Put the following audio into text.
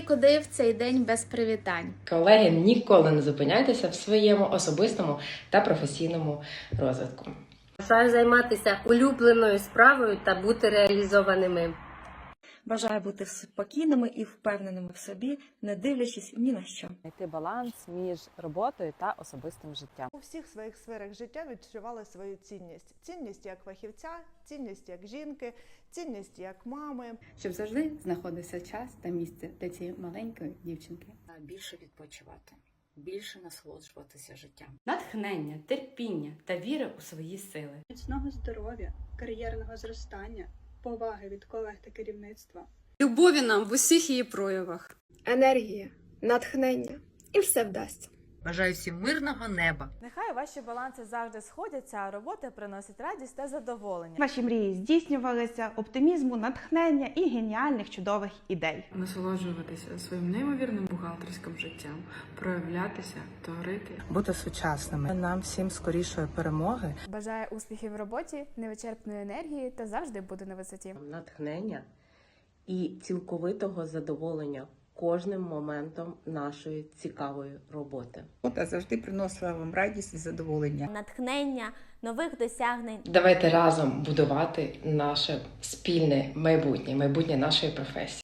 куди в цей день без привітань. Колеги, ніколи не зупиняйтеся в своєму особистому та професійному розвитку. Бажаю займатися улюбленою справою та бути реалізованими. Бажаю бути спокійними і впевненими в собі, не дивлячись ні на що. знайти баланс між роботою та особистим життям. У всіх своїх сферах життя відчували свою цінність: цінність як фахівця, цінність як жінки, цінність як мами. щоб завжди знаходився час та місце для цієї маленької дівчинки. більше відпочивати, більше насолоджуватися життям. натхнення, терпіння та віри у свої сили. міцного здоров'я, кар'єрного зростання, поваги від колег та керівництва. Любові нам в усіх її проявах. енергія, натхнення і все вдасться. Бажаю всім мирного неба. Нехай ваші баланси завжди сходяться, а робота приносить радість та задоволення. Ваші мрії здійснювалися, оптимізму, натхнення і геніальних чудових ідей. Насолоджуватися своїм неймовірним бухгалтерським життям, проявлятися, творити. Бути сучасними. Нам всім скорішої перемоги. Бажаю успіхів в роботі, невичерпної енергії та завжди бути на висоті. Натхнення і цілковитого задоволення кожним моментом нашої цікавої роботи. Робота завжди приносила вам радість і задоволення. Натхнення, нових досягнень. Давайте разом будувати наше спільне майбутнє, майбутнє нашої професії.